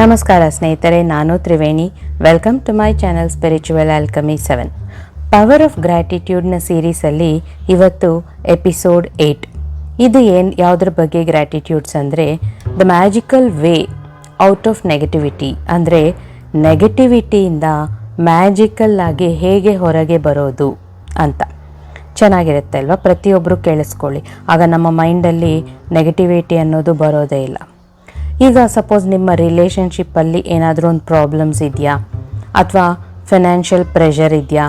ನಮಸ್ಕಾರ ಸ್ನೇಹಿತರೆ, ನಾನು Triveni. Welcome to my channel spiritual alchemy seven power of ಗ್ರ್ಯಾಟಿಟ್ಯೂಡ್ನ ಸೀರೀಸಲ್ಲಿ ಇವತ್ತು ಎಪಿಸೋಡ್ ಏಯ್ಟ್ ಇದು ಏನು, ಯಾವುದ್ರ ಬಗ್ಗೆ ಗ್ರ್ಯಾಟಿಟ್ಯೂಡ್ಸ್ ಅಂದರೆ the magical way out of negativity ಅಂದರೆ ನೆಗೆಟಿವಿಟಿಯಿಂದ ಮ್ಯಾಜಿಕಲ್ ಆಗಿ ಹೇಗೆ ಹೊರಗೆ ಬರೋದು ಅಂತ. ಚೆನ್ನಾಗಿರುತ್ತೆ ಅಲ್ವಾ? ಪ್ರತಿಯೊಬ್ಬರು ಕೇಳಿಸ್ಕೊಳ್ಳಿ. ಆಗ ನಮ್ಮ ಮೈಂಡಲ್ಲಿ ನೆಗೆಟಿವಿಟಿ ಅನ್ನೋದು ಬರೋದೇ ಇಲ್ಲ. ಈಗ ಸಪೋಸ್ ನಿಮ್ಮ ರಿಲೇಷನ್ಶಿಪ್ಪಲ್ಲಿ ಏನಾದರೂ ಒಂದು ಪ್ರಾಬ್ಲಮ್ಸ್ ಇದೆಯಾ? ಅಥವಾ ಫಿನಾನ್ಷಿಯಲ್ ಪ್ರೆಷರ್ ಇದೆಯಾ?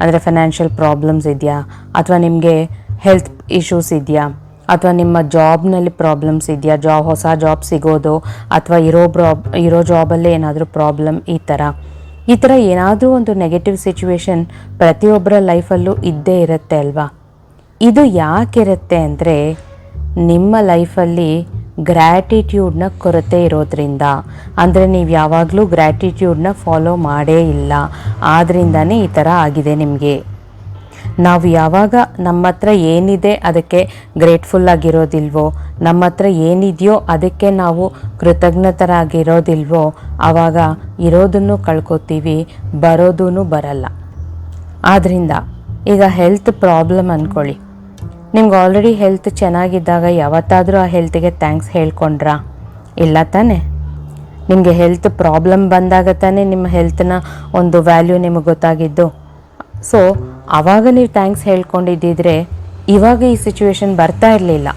ಅಂದರೆ ಫಿನಾನ್ಷಿಯಲ್ ಪ್ರಾಬ್ಲಮ್ಸ್ ಇದೆಯಾ? ಅಥವಾ ನಿಮಗೆ ಹೆಲ್ತ್ ಇಶ್ಯೂಸ್ ಇದೆಯಾ? ಅಥವಾ ನಿಮ್ಮ ಜಾಬ್ನಲ್ಲಿ ಪ್ರಾಬ್ಲಮ್ಸ್ ಇದೆಯಾ? ಜಾಬ್ ಹೊಸ ಜಾಬ್ ಸಿಗೋದು? ಅಥವಾ ಇರೋ ಪ್ರಾಬ್ ಇರೋ ಜಾಬಲ್ಲೇ ಏನಾದರೂ ಪ್ರಾಬ್ಲಮ್ ಈ ಥರ ಈ ಥರ ಏನಾದರೂ ಒಂದು ನೆಗೆಟಿವ್ ಸಿಚುವೇಶನ್ ಪ್ರತಿಯೊಬ್ಬರ ಲೈಫಲ್ಲೂ ಇದ್ದೇ ಇರುತ್ತೆ ಅಲ್ವಾ? ಇದು ಯಾಕಿರುತ್ತೆ ಅಂದರೆ ನಿಮ್ಮ ಲೈಫಲ್ಲಿ ಗ್ರ್ಯಾಟಿಟ್ಯೂಡ್ನ ಕೊರತೆ ಇರೋದ್ರಿಂದ. ಅಂದರೆ ನೀವು ಯಾವಾಗಲೂ ಗ್ರ್ಯಾಟಿಟ್ಯೂಡ್ನ ಫಾಲೋ ಮಾಡೇ ಇಲ್ಲ. ಆದ್ದರಿಂದನೇ ಈ ಥರ ಆಗಿದೆ ನಿಮಗೆ. ನಾವು ಯಾವಾಗ ನಮ್ಮ ಹತ್ರ ಏನಿದೆ ಅದಕ್ಕೆ ಗ್ರೇಟ್ಫುಲ್ ಆಗಿರೋದಿಲ್ವೋ, ನಮ್ಮ ಹತ್ರ ಏನಿದೆಯೋ ಅದಕ್ಕೆ ನಾವು ಕೃತಜ್ಞತರಾಗಿರೋದಿಲ್ವೋ ಆವಾಗ ಇರೋದನ್ನು ಕಳ್ಕೊತೀವಿ ಬರೋದೂ ಬರಲ್ಲ. ಆದ್ದರಿಂದ ಈಗ ಹೆಲ್ತ್ ಪ್ರಾಬ್ಲಮ್ ಅಂದ್ಕೊಳ್ಳಿ ನಿಮ್ಗೆ ಆಲ್ರೆಡಿ ಹೆಲ್ತ್ ಚೆನ್ನಾಗಿದ್ದಾಗ ಯಾವತ್ತಾದರೂ ಆ ಹೆಲ್ತಿಗೆ ಥ್ಯಾಂಕ್ಸ್ ಹೇಳ್ಕೊಂಡ್ರಾ? ಇಲ್ಲ ತಾನೆ? ನಿಮಗೆ ಹೆಲ್ತ್ ಪ್ರಾಬ್ಲಮ್ ಬಂದಾಗ ತಾನೇ ನಿಮ್ಮ ಹೆಲ್ತ್ನ ಒಂದು ವ್ಯಾಲ್ಯೂ ನಿಮಗೆ ಗೊತ್ತಾಗಿದ್ದು. ಸೊ ಆವಾಗ ನೀವು ಥ್ಯಾಂಕ್ಸ್ ಹೇಳ್ಕೊಂಡಿದ್ದಿದ್ರೆ ಇವಾಗ ಈ ಸಿಚುವೇಶನ್ ಬರ್ತಾ ಇರಲಿಲ್ಲ.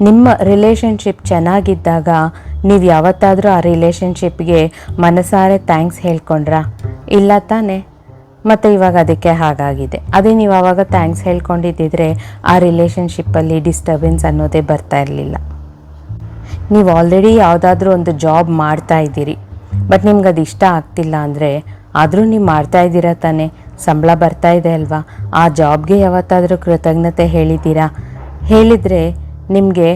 ನಿಮ್ಮ ರಿಲೇಷನ್ಶಿಪ್ ಚೆನ್ನಾಗಿದ್ದಾಗ ನೀವು ಯಾವತ್ತಾದರೂ ಆ ರಿಲೇಷನ್ಶಿಪ್ಗೆ ಮನಸಾರೆ ಥ್ಯಾಂಕ್ಸ್ ಹೇಳ್ಕೊಂಡ್ರಾ? ಇಲ್ಲ ತಾನೇ? ಮತ್ತು ಇವಾಗ ಅದಕ್ಕೆ ಹಾಗಾಗಿದೆ. ಅದೇ ನೀವು ಆವಾಗ ಥ್ಯಾಂಕ್ಸ್ ಹೇಳ್ಕೊಂಡಿದ್ದಿದ್ರೆ ಆ ರಿಲೇಷನ್ಶಿಪ್ಪಲ್ಲಿ ಡಿಸ್ಟರ್ಬೆನ್ಸ್ ಅನ್ನೋದೇ ಬರ್ತಾ ಇರಲಿಲ್ಲ. ನೀವು ಆಲ್ರೆಡಿ ಯಾವುದಾದ್ರೂ ಒಂದು ಜಾಬ್ ಮಾಡ್ತಾ ಇದ್ದೀರಿ. ಬಟ್ ನಿಮ್ಗೆ ಅದು ಇಷ್ಟ ಆಗ್ತಿಲ್ಲ ಅಂದರೆ ಆದರೂ ನೀವು ಮಾಡ್ತಾ ಇದ್ದೀರಾ ತಾನೇ? ಸಂಬಳ ಬರ್ತಾ ಇದೆ ಅಲ್ವಾ? ಆ ಜಾಬ್ಗೆ ಯಾವತ್ತಾದರೂ ಕೃತಜ್ಞತೆ ಹೇಳಿದ್ದೀರಾ? ಹೇಳಿದರೆ ನಿಮಗೆ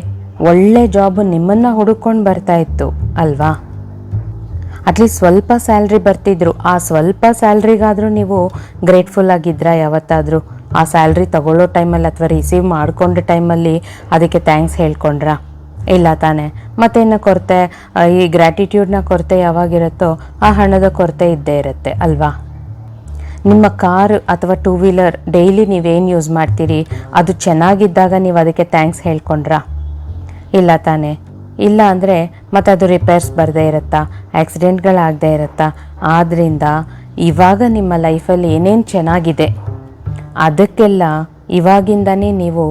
ಒಳ್ಳೆ ಜಾಬ್ ನಿಮ್ಮನ್ನು ಹುಡುಕೊಂಡು ಬರ್ತಾ ಇತ್ತು ಅಲ್ವಾ? ಅಟ್ಲೀಸ್ಟ್ ಸ್ವಲ್ಪ ಸ್ಯಾಲ್ರಿ ಬರ್ತಿದ್ರು. ಆ ಸ್ವಲ್ಪ ಸ್ಯಾಲ್ರಿಗಾದರೂ ನೀವು ಗ್ರೇಟ್ಫುಲ್ ಆಗಿದ್ರಾ ಯಾವತ್ತಾದರೂ? ಆ ಸ್ಯಾಲ್ರಿ ತಗೊಳ್ಳೋ ಟೈಮಲ್ಲಿ ಅಥವಾ ರಿಸೀವ್ ಮಾಡ್ಕೊಂಡ ಟೈಮಲ್ಲಿ ಅದಕ್ಕೆ ಥ್ಯಾಂಕ್ಸ್ ಹೇಳ್ಕೊಂಡ್ರಾ? ಇಲ್ಲ ತಾನೇ. ಮತ್ತೇನು ಕೊರತೆ? ಈ ಗ್ರ್ಯಾಟಿಟ್ಯೂಡ್ನ ಕೊರತೆ ಯಾವಾಗಿರುತ್ತೋ ಆ ಹಣದ ಕೊರತೆ ಇದ್ದೇ ಇರುತ್ತೆ, ಅಲ್ವಾ? ನಿಮ್ಮ ಕಾರ್ ಅಥವಾ ಟೂ ವೀಲರ್ ಡೈಲಿ ನೀವೇನು ಯೂಸ್ ಮಾಡ್ತೀರಿ? ಅದು ಚೆನ್ನಾಗಿದ್ದಾಗ ನೀವು ಅದಕ್ಕೆ ಥ್ಯಾಂಕ್ಸ್ ಹೇಳ್ಕೊಂಡ್ರಾ? ಇಲ್ಲ ತಾನೇ. ಇಲ್ಲ ಅಂದರೆ ಮತ್ತು ಅದು ರಿಪೇರ್ಸ್ ಬರದೇ ಇರುತ್ತಾ? ಆಕ್ಸಿಡೆಂಟ್ಗಳಾಗದೇ ಇರುತ್ತಾ? ಆದ್ದರಿಂದ ಇವಾಗ ನಿಮ್ಮ ಲೈಫಲ್ಲಿ ಏನೇನು ಚೆನ್ನಾಗಿದೆ? ಅದಕ್ಕೆಲ್ಲ ಇವಾಗಿಂದನೇ ನೀವು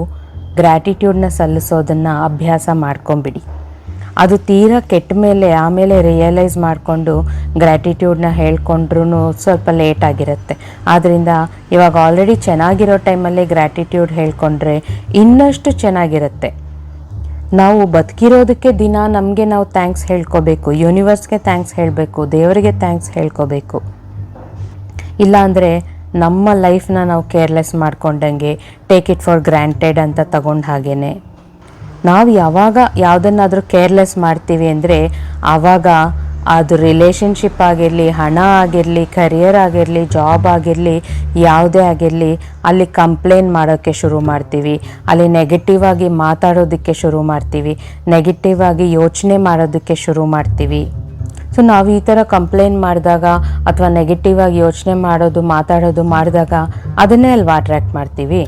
ಗ್ರ್ಯಾಟಿಟ್ಯೂಡ್ನ ಸಲ್ಲಿಸೋದನ್ನು ಅಭ್ಯಾಸ ಮಾಡ್ಕೊಂಬಿಡಿ. ಅದು ತೀರಾ ಕೆಟ್ಟ ಮೇಲೆ, ಆಮೇಲೆ ರಿಯಲೈಸ್ ಮಾಡಿಕೊಂಡು ಗ್ರ್ಯಾಟಿಟ್ಯೂಡ್ನ ಹೇಳ್ಕೊಂಡ್ರೂ ಸ್ವಲ್ಪ ಲೇಟ್ ಆಗಿರುತ್ತೆ. ಆದ್ದರಿಂದ ಇವಾಗ ಆಲ್ರೆಡಿ ಚೆನ್ನಾಗಿರೋ ಟೈಮಲ್ಲಿ ಗ್ರ್ಯಾಟಿಟ್ಯೂಡ್ ಹೇಳ್ಕೊಂಡ್ರೆ ಇನ್ನಷ್ಟು ಚೆನ್ನಾಗಿರುತ್ತೆ. ನಾವು ಬದುಕಿರೋದಕ್ಕೆ ದಿನ ನಮಗೆ ನಾವು ಥ್ಯಾಂಕ್ಸ್ ಹೇಳ್ಕೋಬೇಕು. ಯೂನಿವರ್ಸ್ಗೆ ಥ್ಯಾಂಕ್ಸ್ ಹೇಳಬೇಕು. ದೇವರಿಗೆ ಥ್ಯಾಂಕ್ಸ್ ಹೇಳ್ಕೋಬೇಕು. ಇಲ್ಲಾಂದರೆ ನಮ್ಮ ಲೈಫ್ನ ನಾವು ಕೇರ್ಲೆಸ್ ಮಾಡ್ಕೊಂಡಂಗೆ ಟೇಕ್ ಇಟ್ ಫಾರ್ ಗ್ರ್ಯಾಂಟೆಡ್ ಅಂತ ತಗೊಂಡು ಹಾಗೇನೆ. ನಾವು ಯಾವಾಗ ಯಾವುದನ್ನಾದರೂ ಕೇರ್ಲೆಸ್ ಮಾಡ್ತೀವಿ ಅಂದರೆ ಆವಾಗ ಅದು ರಿಲೇಷನ್ಶಿಪ್ ಆಗಿರಲಿ, ಹಣ ಆಗಿರಲಿ ಕರಿಯರ್ ಆಗಿರಲಿ ಜಾಬ್ ಆಗಿರಲಿ, ಯಾವುದೇ ಆಗಿರಲಿ, ಅಲ್ಲಿ ಕಂಪ್ಲೇನ್ ಮಾಡೋಕ್ಕೆ ಶುರು ಮಾಡ್ತೀವಿ. ಅಲ್ಲಿ ನೆಗೆಟಿವ್ ಆಗಿ ಮಾತಾಡೋದಕ್ಕೆ ಶುರು ಮಾಡ್ತೀವಿ. ನೆಗೆಟಿವ್ ಆಗಿ ಯೋಚನೆ ಮಾಡೋದಕ್ಕೆ ಶುರು ಮಾಡ್ತೀವಿ. ಸೊ ನಾವು ಈ ಥರ ಕಂಪ್ಲೇಂಟ್ ಮಾಡಿದಾಗ ಅಥವಾ ನೆಗೆಟಿವ್ ಆಗಿ ಯೋಚನೆ ಮಾಡೋದು, ಮಾತಾಡೋದು ಮಾಡಿದಾಗ ಅದನ್ನೇ ಅಲ್ವಾ ಅಟ್ರ್ಯಾಕ್ಟ್ ಮಾಡ್ತೀವಿ?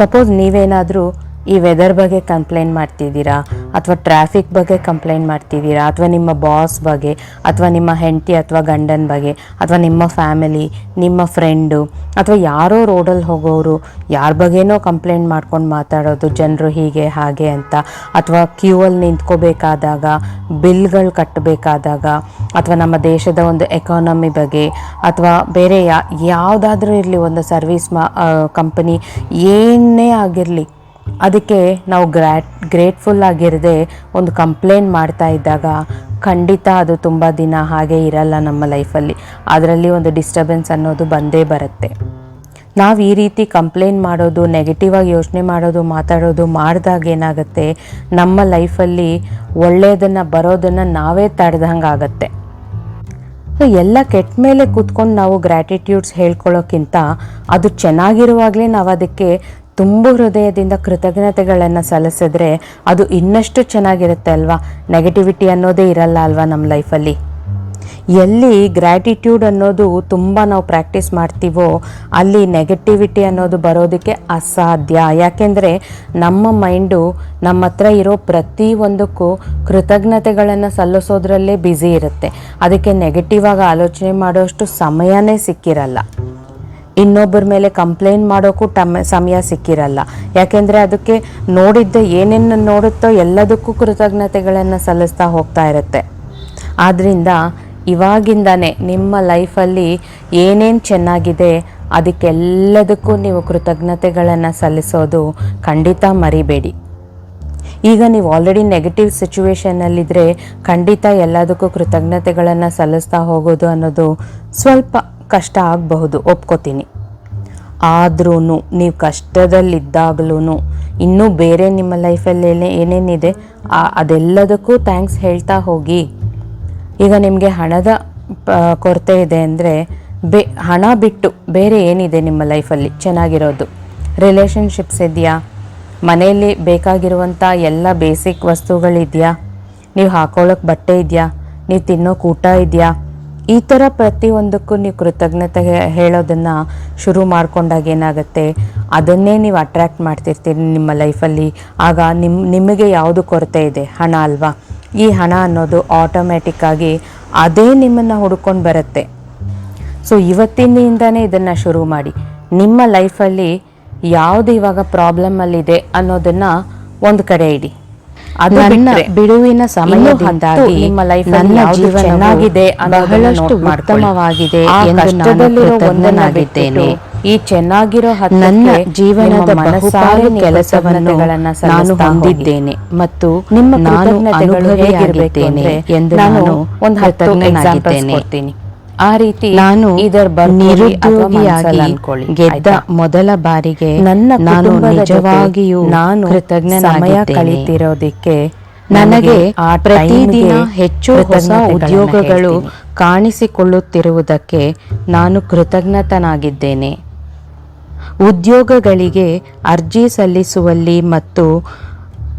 ಸಪೋಸ್ ನೀವೇನಾದರೂ ಈ ವೆದರ್ ಬಗ್ಗೆ ಕಂಪ್ಲೇಂಟ್ ಮಾಡ್ತಿದ್ದೀರಾ ಅಥವಾ ಟ್ರಾಫಿಕ್ ಬಗ್ಗೆ ಕಂಪ್ಲೇಂಟ್ ಮಾಡ್ತಿದ್ದೀರಾ ಅಥವಾ ನಿಮ್ಮ ಬಾಸ್ ಬಗ್ಗೆ, ಅಥವಾ ನಿಮ್ಮ ಹೆಂಡತಿ ಅಥವಾ ಗಂಡನ ಬಗ್ಗೆ, ಅಥವಾ ನಿಮ್ಮ ಫ್ಯಾಮಿಲಿ ನಿಮ್ಮ ಫ್ರೆಂಡು ಅಥವಾ ಯಾರೋ ರೋಡಲ್ಲಿ ಹೋಗೋರು, ಯಾರ ಬಗ್ಗೆನೋ ಕಂಪ್ಲೇಂಟ್ ಮಾಡ್ಕೊಂಡು ಮಾತಾಡೋದು ಜನರು ಹೀಗೆ, ಹಾಗೆ ಅಂತ. ಅಥವಾ ಕ್ಯೂ ಅಲ್ಲಿ ನಿಂತ್ಕೋಬೇಕಾದಾಗ, ಬಿಲ್ಗಳು ಕಟ್ಟಬೇಕಾದಾಗ ಅಥವಾ ನಮ್ಮ ದೇಶದ ಒಂದು ಎಕಾನಮಿ ಬಗ್ಗೆ, ಅಥವಾ ಬೇರೆ ಯಾ, ಯಾವುದಾದ್ರೂ ಇರಲಿ, ಒಂದು ಸರ್ವಿಸ್ ಮಾ ಕಂಪನಿ ಏನೇ ಆಗಿರಲಿ ಅದಕ್ಕೆ ನಾವು ಗ್ರ್ಯಾಟ್, ಗ್ರೇಟ್ಫುಲ್ ಆಗಿರದೆ ಒಂದು ಕಂಪ್ಲೇಂಟ್ ಮಾಡ್ತಾ ಇದ್ದಾಗ ಖಂಡಿತ ಅದು ತುಂಬ ದಿನ ಹಾಗೆ ಇರಲ್ಲ ನಮ್ಮ ಲೈಫಲ್ಲಿ. ಅದರಲ್ಲಿ ಒಂದು ಡಿಸ್ಟರ್ಬೆನ್ಸ್ ಅನ್ನೋದು ಬಂದೇ ಬರುತ್ತೆ. ನಾವು ಈ ರೀತಿ ಕಂಪ್ಲೇಂಟ್ ಮಾಡೋದು ನೆಗೆಟಿವ್ ಆಗಿ ಯೋಚನೆ ಮಾಡೋದು, ಮಾತಾಡೋದು ಮಾಡಿದಾಗ ಏನಾಗುತ್ತೆ? ನಮ್ಮ ಲೈಫಲ್ಲಿ ಒಳ್ಳೆಯದನ್ನು ಬರೋದನ್ನು ನಾವೇ ತಡೆದಂಗೆ ಆಗುತ್ತೆ. ಎಲ್ಲ ಕೆಟ್ಟ ಮೇಲೆ ಕೂತ್ಕೊಂಡು ನಾವು ಗ್ರ್ಯಾಟಿಟ್ಯೂಡ್ಸ್ ಹೇಳ್ಕೊಳ್ಳೋಕ್ಕಿಂತ ಅದು ಚೆನ್ನಾಗಿರುವಾಗಲೇ ನಾವು ಅದಕ್ಕೆ ತುಂಬು ಹೃದಯದಿಂದ ಕೃತಜ್ಞತೆಗಳನ್ನು ಸಲ್ಲಿಸಿದ್ರೆ ಅದು ಇನ್ನಷ್ಟು ಚೆನ್ನಾಗಿರುತ್ತೆ ಅಲ್ವಾ? ನೆಗೆಟಿವಿಟಿ ಅನ್ನೋದೇ ಇರಲ್ಲ ಅಲ್ವಾ ನಮ್ಮ ಲೈಫಲ್ಲಿ? ಎಲ್ಲಿ ಗ್ರ್ಯಾಟಿಟ್ಯೂಡ್ ಅನ್ನೋದು ತುಂಬ ನಾವು ಪ್ರಾಕ್ಟೀಸ್ ಮಾಡ್ತೀವೋ, ಅಲ್ಲಿ ನೆಗೆಟಿವಿಟಿ ಅನ್ನೋದು ಬರೋದಕ್ಕೆ ಅಸಾಧ್ಯ. ಯಾಕೆಂದರೆ ನಮ್ಮ ಮೈಂಡು ನಮ್ಮ ಹತ್ರ ಇರೋ ಪ್ರತಿಯೊಂದಕ್ಕೂ ಕೃತಜ್ಞತೆಗಳನ್ನು ಸಲ್ಲಿಸೋದ್ರಲ್ಲೇ ಬ್ಯುಸಿ ಇರುತ್ತೆ. ಅದಕ್ಕೆ ನೆಗೆಟಿವ್ ಆಗಿ ಆಲೋಚನೆ ಮಾಡೋಷ್ಟು ಸಮಯನೇ ಸಿಕ್ಕಿರಲ್ಲ. ಇನ್ನೊಬ್ಬರ ಮೇಲೆ ಕಂಪ್ಲೇಂಟ್ ಮಾಡೋಕ್ಕೂ ಟಮ್, ಸಮಯ ಸಿಕ್ಕಿರಲ್ಲ. ಯಾಕೆಂದರೆ ಅದಕ್ಕೆ ನೋಡಿದ್ದ ಏನೇನು ನೋಡುತ್ತೋ ಎಲ್ಲದಕ್ಕೂ ಕೃತಜ್ಞತೆಗಳನ್ನು ಸಲ್ಲಿಸ್ತಾ ಹೋಗ್ತಾ ಇರುತ್ತೆ. ಆದ್ದರಿಂದ ಇವಾಗಿಂದನೇ ನಿಮ್ಮ ಲೈಫಲ್ಲಿ ಏನೇನು ಚೆನ್ನಾಗಿದೆ, ಅದಕ್ಕೆಲ್ಲದಕ್ಕೂ ನೀವು ಕೃತಜ್ಞತೆಗಳನ್ನು ಸಲ್ಲಿಸೋದು ಖಂಡಿತ ಮರಿಬೇಡಿ. ಈಗ ನೀವು ಆಲ್ರೆಡಿ ನೆಗೆಟಿವ್ ಸಿಚುವೇಶನ್ನಲ್ಲಿದ್ದರೆ ಖಂಡಿತ ಎಲ್ಲದಕ್ಕೂ ಕೃತಜ್ಞತೆಗಳನ್ನು ಸಲ್ಲಿಸ್ತಾ ಹೋಗೋದು ಅನ್ನೋದು ಸ್ವಲ್ಪ ಕಷ್ಟ ಆಗಬಹುದು, ಒಪ್ಕೋತೀನಿ. ಆದ್ರೂ ನೀವು ಕಷ್ಟದಲ್ಲಿದ್ದಾಗಲೂ ಇನ್ನೂ ಬೇರೆ ನಿಮ್ಮ ಲೈಫಲ್ಲಿ ಏನೇ ಏನೇನಿದೆ, ಆ- ಅದೆಲ್ಲದಕ್ಕೂ ಥ್ಯಾಂಕ್ಸ್ ಹೇಳ್ತಾ ಹೋಗಿ. ಈಗ ನಿಮಗೆ ಹಣದ ಕೊರತೆ ಇದೆ ಅಂದರೆ ಬೇ ಹಣ ಬಿಟ್ಟು ಬೇರೆ ಏನಿದೆ ನಿಮ್ಮ ಲೈಫಲ್ಲಿ ಚೆನ್ನಾಗಿರೋದು? ರಿಲೇಷನ್ಶಿಪ್ಸ್ ಇದೆಯಾ? ಮನೆಯಲ್ಲಿ ಬೇಕಾಗಿರುವಂಥ ಎಲ್ಲ ಬೇಸಿಕ್ ವಸ್ತುಗಳಿದೆಯಾ? ನೀವು ಹಾಕೊಳ್ಳೋಕೆ ಬಟ್ಟೆ ಇದೆಯಾ? ನೀವು ತಿನ್ನೋಕೆ ಊಟ ಇದೆಯಾ? ಈ ಥರ ಪ್ರತಿಯೊಂದಕ್ಕೂ ನೀವು ಕೃತಜ್ಞತೆ ಹೇಳೋದನ್ನು ಶುರು ಮಾಡ್ಕೊಂಡಾಗ ಏನಾಗುತ್ತೆ? ಅದನ್ನೇ ನೀವು ಅಟ್ರ್ಯಾಕ್ಟ್ ಮಾಡ್ತಿರ್ತೀರಿ ನಿಮ್ಮ ಲೈಫಲ್ಲಿ ಆಗ ನಿಮ್ಮ ನಿಮಗೆ ಯಾವುದು ಕೊರತೆ ಇದೆ? ಹಣ ಅಲ್ವಾ? ಈ ಹಣ ಅನ್ನೋದು ಆಟೋಮ್ಯಾಟಿಕ್ ಆಗಿ ಅದೇ ನಿಮ್ಮನ್ನು ಹುಡ್ಕೊಂಡು ಬರುತ್ತೆ. ಸೊ ಇವತ್ತಿನಿಂದನೇ ಇದನ್ನು ಶುರು ಮಾಡಿ. ನಿಮ್ಮ ಲೈಫಲ್ಲಿ ಯಾವುದು ಇವಾಗ ಪ್ರಾಬ್ಲಮಲ್ಲಿದೆ ಅನ್ನೋದನ್ನು ಒಂದು ಕಡೆ ಇಡಿ. ನನ್ನ ಬಿಡುವಿನ ಸಮಯದಿಂದಾಗಿ ನಿಮ್ಮ ಲೈಫ್ ನನ್ನ ಜೀವನ ಚೆನ್ನಾಗಿದೆ ಬಹಳಷ್ಟು ಉತ್ತಮವಾಗಿದೆ ಎಂದು ನಾನು ಕೃತಜ್ಞನಾಗಿದ್ದೇನೆ. ಈ ಚೆನ್ನಾಗಿರೋ ನನ್ನ ಜೀವನದ ಬಹುಪಾಲು ಕೆಲಸವನ್ನು ನಾನು ಹೊಂದಿದ್ದೇನೆ ಮತ್ತು ನಿಮ್ಮ ನಾನು ಅನುಭವಿಯಾಗಿದ್ದೇನೆ ಎಂದು ನಾನು ಒಂದು ಹತ್ತು ಎಕ್ಸಾಂಪಲ್ ಕೊಡ್ತೀನಿ. ಆ ರೀತಿ ನಾನು ಇದರ ನಿರುದ್ಯೋಗಿಯಾಗಿ ಗೆದ್ದ? ಮೊದಲ ಬಾರಿಗೆ ನನ್ನ ನಾನು ನಿಜವಾಗಿಯೂ ನಾನು ಸಮಯ ಕಳೀತಿರೋದಿಕ್ಕೆ ನನಗೆ ಆ ಪ್ರತಿದಿನ ಹೆಚ್ಚು ಹೊಸ ಉದ್ಯೋಗಗಳು. ಕಾಣಿಸಿಕೊಳ್ಳುತ್ತಿರುವುದಕ್ಕೆ ನಾನು ಕೃತಜ್ಞತನಾಗಿದ್ದೇನೆ ಉದ್ಯೋಗಗಳಿಗೆ ಅರ್ಜಿ ಸಲ್ಲಿಸುವಲ್ಲಿ ಮತ್ತು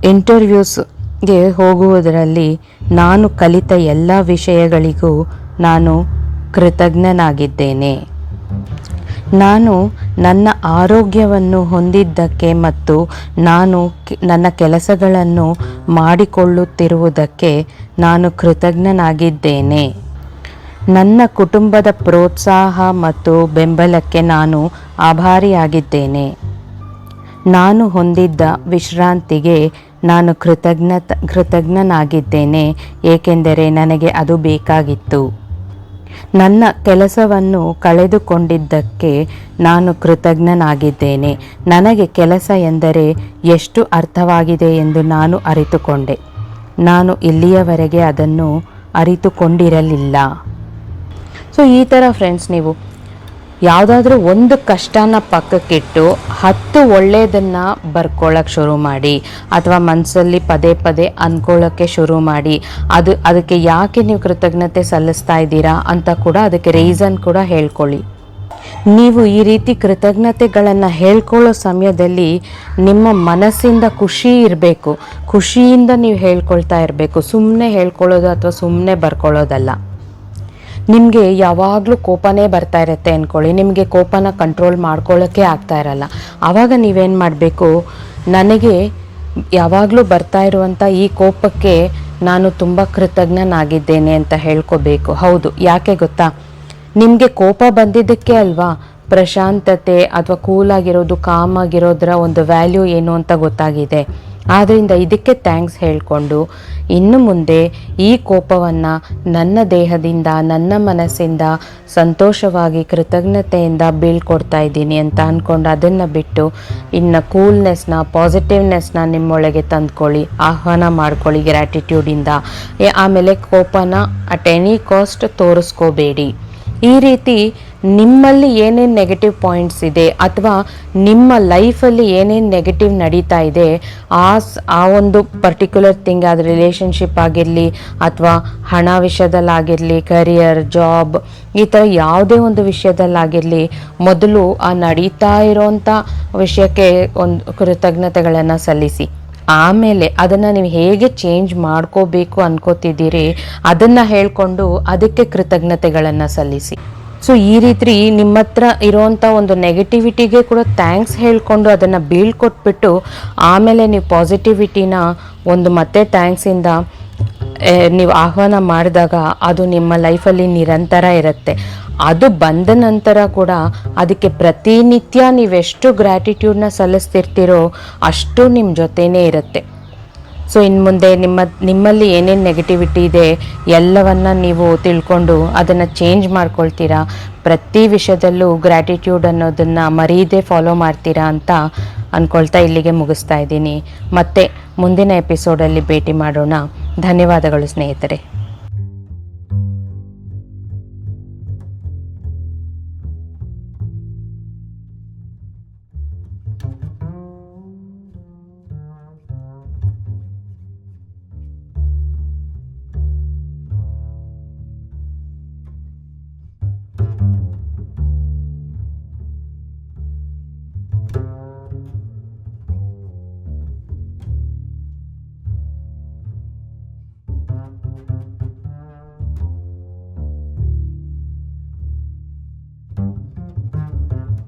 ಇಂಟರ್ವ್ಯೂಸ್ಗೆ ಹೋಗುವುದರಲ್ಲಿ ನಾನು ಕಲಿತ ಎಲ್ಲ ವಿಷಯಗಳಿಗೂ ನಾನು ಕೃತಜ್ಞನಾಗಿದ್ದೇನೆ. ನಾನು ನನ್ನ ಆರೋಗ್ಯವನ್ನು ಹೊಂದಿದ್ದಕ್ಕೆ ಮತ್ತು ನಾನು ನನ್ನ ಕೆಲಸಗಳನ್ನು ಮಾಡಿಕೊಳ್ಳುತ್ತಿರುವುದಕ್ಕೆ ನಾನು ಕೃತಜ್ಞನಾಗಿದ್ದೇನೆ. ನನ್ನ ಕುಟುಂಬದ ಪ್ರೋತ್ಸಾಹ ಮತ್ತು ಬೆಂಬಲಕ್ಕೆ ನಾನು ಆಭಾರಿಯಾಗಿದ್ದೇನೆ. ನಾನು ಹೊಂದಿದ್ದ ವಿಶ್ರಾಂತಿಗೆ ನಾನು ಕೃತಜ್ಞ ಕೃತಜ್ಞನಾಗಿದ್ದೇನೆ, ಏಕೆಂದರೆ ನನಗೆ ಅದು ಬೇಕಾಗಿತ್ತು. ನನ್ನ ಕೆಲಸವನ್ನು ಕಳೆದುಕೊಂಡಿದ್ದಕ್ಕೆ ನಾನು ಕೃತಜ್ಞನಾಗಿದ್ದೇನೆ. ನನಗೆ ಕೆಲಸ ಎಂದರೆ ಎಷ್ಟು ಅರ್ಥವಾಗಿದೆ ಎಂದು ನಾನು ಅರಿತುಕೊಂಡೆ. ನಾನು ಇಲ್ಲಿಯವರೆಗೆ ಅದನ್ನು ಅರಿತುಕೊಂಡಿರಲಿಲ್ಲ. ಸೊ ಈ ಥರ ಫ್ರೆಂಡ್ಸ್ ನೀವು ಯಾವುದಾದ್ರೂ ಒಂದು ಕಷ್ಟನ ಪಕ್ಕಕ್ಕಿಟ್ಟು ಹತ್ತು ಒಳ್ಳೆಯದನ್ನು ಬರ್ಕೊಳ್ಳೋಕೆ ಶುರು ಮಾಡಿ, ಅಥವಾ ಮನಸ್ಸಲ್ಲಿ ಪದೇ ಪದೇ ಅಂದ್ಕೊಳ್ಳೋಕ್ಕೆ ಶುರು ಮಾಡಿ, ಅದು ಅದಕ್ಕೆ ಯಾಕೆ ನೀವು ಕೃತಜ್ಞತೆ ಸಲ್ಲಿಸ್ತಾ ಇದ್ದೀರಾ ಅಂತ ಕೂಡ ಅದಕ್ಕೆ ರೀಸನ್ ಕೂಡ ಹೇಳ್ಕೊಳ್ಳಿ. ನೀವು ಈ ರೀತಿ ಕೃತಜ್ಞತೆಗಳನ್ನು ಹೇಳ್ಕೊಳ್ಳೋ ಸಮಯದಲ್ಲಿ ನಿಮ್ಮ ಮನಸ್ಸಿಂದ ಖುಷಿ ಇರಬೇಕು. ಖುಷಿಯಿಂದ ನೀವು ಹೇಳ್ಕೊಳ್ತಾ ಇರಬೇಕು. ಸುಮ್ಮನೆ ಹೇಳ್ಕೊಳ್ಳೋದು ಅಥವಾ ಸುಮ್ಮನೆ ಬರ್ಕೊಳ್ಳೋದಲ್ಲ. ನಿಮಗೆ ಯಾವಾಗಲೂ ಕೋಪನೇ ಬರ್ತಾ ಇರುತ್ತೆ ಅಂದ್ಕೊಳ್ಳಿ ನಿಮಗೆ ಕೋಪನ ಕಂಟ್ರೋಲ್ ಮಾಡ್ಕೊಳ್ಳೋಕ್ಕೆ ಆಗ್ತಾ ಇರಲ್ಲ. ಆವಾಗ ನೀವೇನು ಮಾಡಬೇಕು? ನನಗೆ ಯಾವಾಗಲೂ ಬರ್ತಾ ಇರುವಂಥ ಈ ಕೋಪಕ್ಕೆ ನಾನು ತುಂಬ ಕೃತಜ್ಞನಾಗಿದ್ದೇನೆ ಅಂತ ಹೇಳ್ಕೋಬೇಕು. ಹೌದು. ಯಾಕೆ ಗೊತ್ತಾ? ನಿಮಗೆ ಕೋಪ ಬಂದಿದ್ದಕ್ಕೆ ಅಲ್ವಾ? ಪ್ರಶಾಂತತೆ ಅಥವಾ ಕೂಲಾಗಿರೋದು ಕಾಮ್ ಆಗಿರೋದ್ರ ಒಂದು ವ್ಯಾಲ್ಯೂ ಏನು ಅಂತ ಗೊತ್ತಾಗಿದೆ. ಆದ್ದರಿಂದ ಇದಕ್ಕೆ ಥ್ಯಾಂಕ್ಸ್ ಹೇಳಿಕೊಂಡು ಇನ್ನು ಮುಂದೆ ಈ ಕೋಪವನ್ನು ನನ್ನ ದೇಹದಿಂದ, ನನ್ನ ಮನಸ್ಸಿಂದ ಸಂತೋಷವಾಗಿ, ಕೃತಜ್ಞತೆಯಿಂದ ಬೀಳ್ಕೊಡ್ತಾ ಇದ್ದೀನಿ ಅಂತ ಅಂದ್ಕೊಂಡು ಅದನ್ನು ಬಿಟ್ಟು ಇನ್ನು ಕೂಲ್ನೆಸ್ನ ಪಾಸಿಟಿವ್ನೆಸ್ನ ನಿಮ್ಮೊಳಗೆ ತಂದ್ಕೊಳ್ಳಿ, ಆಹ್ವಾನ ಮಾಡ್ಕೊಳ್ಳಿ ಗ್ರ್ಯಾಟಿಟ್ಯೂಡಿಂದ ಆಮೇಲೆ ಕೋಪನ ಅಟ್ ಎನಿ ಕಾಸ್ಟ್ ತೋರಿಸ್ಕೋಬೇಡಿ. ಈ ರೀತಿ ನಿಮ್ಮಲ್ಲಿ ಏನೇನು ನೆಗೆಟಿವ್ ಪಾಯಿಂಟ್ಸ್ ಇದೆ ಅಥವಾ ನಿಮ್ಮ ಲೈಫಲ್ಲಿ ಏನೇನು ನೆಗೆಟಿವ್ ನಡೀತಾ ಇದೆ, ಆ ಆ ಒಂದು ಪರ್ಟಿಕ್ಯುಲರ್ ಥಿಂಗ್ ಅದು ರಿಲೇಷನ್ಶಿಪ್ ಆಗಿರಲಿ ಅಥವಾ ಹಣ ವಿಷಯದಲ್ಲಾಗಿರಲಿ ಕರಿಯರ್ ಜಾಬ್ ಈ ಥರ ಯಾವುದೇ ಒಂದು ವಿಷಯದಲ್ಲಾಗಿರಲಿ ಮೊದಲು ಆ ನಡೀತಾ ಇರೋಂಥ ವಿಷಯಕ್ಕೆ ಒಂದು ಕೃತಜ್ಞತೆಗಳನ್ನು ಸಲ್ಲಿಸಿ. ಆಮೇಲೆ ಅದನ್ನು ನೀವು ಹೇಗೆ ಚೇಂಜ್ ಮಾಡ್ಕೋಬೇಕು ಅನ್ಕೋತಿದ್ದೀರಿ ಅದನ್ನು ಹೇಳಿಕೊಂಡು ಅದಕ್ಕೆ ಕೃತಜ್ಞತೆಗಳನ್ನು ಸಲ್ಲಿಸಿ. ಸೊ ಈ ರೀತಿ ನಿಮ್ಮ ಹತ್ರ ಇರೋವಂಥ ಒಂದು ನೆಗೆಟಿವಿಟಿಗೆ ಕೂಡ ಥ್ಯಾಂಕ್ಸ್ ಹೇಳಿಕೊಂಡು ಅದನ್ನು ಬೀಳ್ಕೊಟ್ಬಿಟ್ಟು ಆಮೇಲೆ ನೀವು ಪಾಸಿಟಿವಿಟಿನ ಒಂದು ಮತ್ತೆ ಥ್ಯಾಂಕ್ಸಿಂದ ನೀವು ಆಹ್ವಾನ ಮಾಡಿದಾಗ ಅದು ನಿಮ್ಮ ಲೈಫಲ್ಲಿ ನಿರಂತರ ಇರುತ್ತೆ. ಅದು ಬಂದ ನಂತರ ಕೂಡ ಅದಕ್ಕೆ ಪ್ರತಿನಿತ್ಯ ನೀವೆಷ್ಟು ಗ್ರ್ಯಾಟಿಟ್ಯೂಡ್ನ ಸಲ್ಲಿಸ್ತಿರ್ತೀರೋ ಅಷ್ಟು ನಿಮ್ಮ ಜೊತೆನೇ ಇರುತ್ತೆ. ಸೊ ಇನ್ನು ಮುಂದೆ ನಿಮ್ಮ, ನಿಮ್ಮಲ್ಲಿ ಏನೇನು ನೆಗೆಟಿವಿಟಿ ಇದೆ, ಎಲ್ಲವನ್ನು ನೀವು ತಿಳ್ಕೊಂಡು ಅದನ್ನು ಚೇಂಜ್ ಮಾಡ್ಕೊಳ್ತೀರಾ? ಪ್ರತಿ ವಿಷಯದಲ್ಲೂ ಗ್ರ್ಯಾಟಿಟ್ಯೂಡ್ ಅನ್ನೋದನ್ನು ಮರೀದೆ ಫಾಲೋ ಮಾಡ್ತೀರಾ ಅಂತ ಅಂದ್ಕೊಳ್ತಾ ಇಲ್ಲಿಗೆ ಮುಗಿಸ್ತಾ ಇದ್ದೀನಿ. ಮತ್ತೆ ಮುಂದಿನ ಎಪಿಸೋಡಲ್ಲಿ ಭೇಟಿ ಮಾಡೋಣ. ಧನ್ಯವಾದಗಳು ಸ್ನೇಹಿತರೆ.